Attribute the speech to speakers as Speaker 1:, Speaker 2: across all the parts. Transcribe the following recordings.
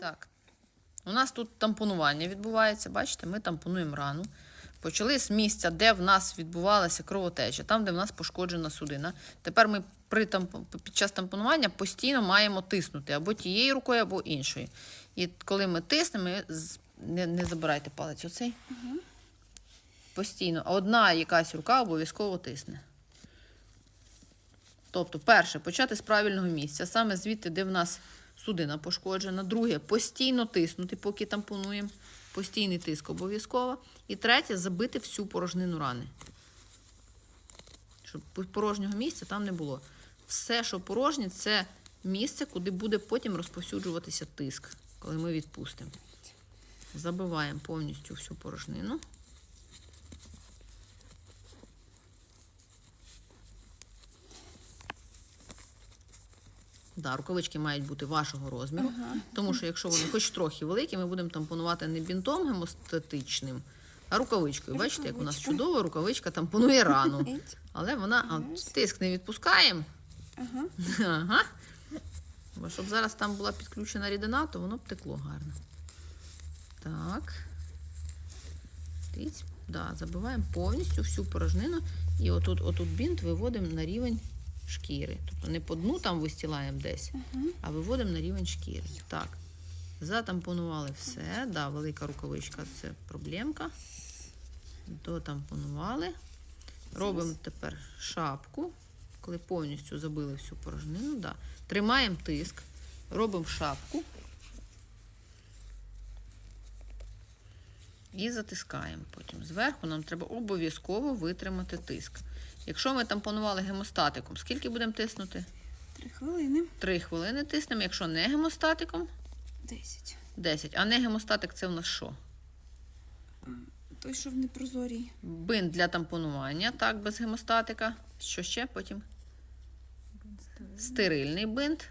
Speaker 1: Так. У нас тут тампонування відбувається. Бачите, ми тампонуємо рану. Почали з місця, де в нас відбувалася кровотеча, там, де в нас пошкоджена судина. Тепер ми при тампо- під час тампонування постійно маємо тиснути або тією рукою, або іншою. І коли ми тиснемо, не, не забирайте палець оцей. Постійно. Одна якась рука обов'язково тисне. Тобто, перше, почати з правильного місця, саме звідти, де в нас судина пошкоджена. Друге, постійно тиснути, поки тампонуємо. Постійний тиск обов'язково. І третє, забити всю порожнину рани. Щоб порожнього місця там не було. Все, що порожнє, це місце, куди буде потім розповсюджуватися тиск, коли ми відпустимо. Забиваємо повністю всю порожнину. Да, рукавички мають бути вашого розміру, тому що якщо вони хоч трохи великі, ми будемо тампонувати не бінтом гемостатичним, а рукавичкою. Бачите, як у нас чудово рукавичка тампонує рану. Але вона а, тиск не відпускаємо.
Speaker 2: Ага.
Speaker 1: Ага. Бо щоб зараз там була підключена рідина, то воно б текло гарно. Так. Да, забиваємо повністю всю порожнину. І отут, отут бінт виводимо на рівень шкіри. Тобто не по дну там вистілаємо десь, а виводимо на рівень шкіри. Так. Затампонували все. Да, велика рукавичка це проблемка. Дотампонували. Робимо тепер шапку, коли повністю забили всю порожнину. Да. Тримаємо тиск, робимо шапку і затискаємо. Потім зверху нам треба обов'язково витримати тиск. Якщо ми тампонували гемостатиком, скільки будемо тиснути?
Speaker 2: Три хвилини.
Speaker 1: 3 хвилини тиснемо. Якщо не гемостатиком,
Speaker 2: Десять.
Speaker 1: 10. А не гемостатик це в нас що?
Speaker 2: Той, що в непрозорій.
Speaker 1: Бинт для тампонування, так, без гемостатика. Що ще потім? Стерильний бинт.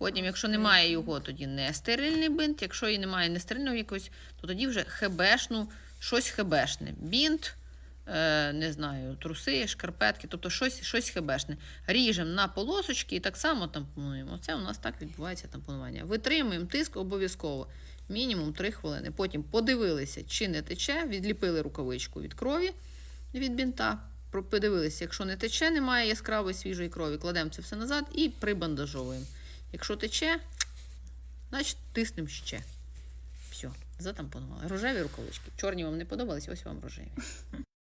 Speaker 1: Потім, якщо немає його, тоді не стерильний бинт. Якщо і немає нестерильного якогось, то тоді вже хебешну, щось хебешне. Бінт, е, не знаю, труси, шкарпетки, тобто щось, щось хебешне. Ріжемо на полосочки і так само тампонуємо. Це у нас так відбувається тампонування. Витримуємо тиск обов'язково. Мінімум 3 хвилини. Потім подивилися, чи не тече, відліпили рукавичку від крові від бінта. Подивилися, якщо не тече, немає яскравої свіжої крові, кладемо це все назад і прибандажовуємо. Якщо тече, значить тиснемо ще. Все, затампонували. Рожеві рукавички. Чорні вам не подобались, ось вам рожеві.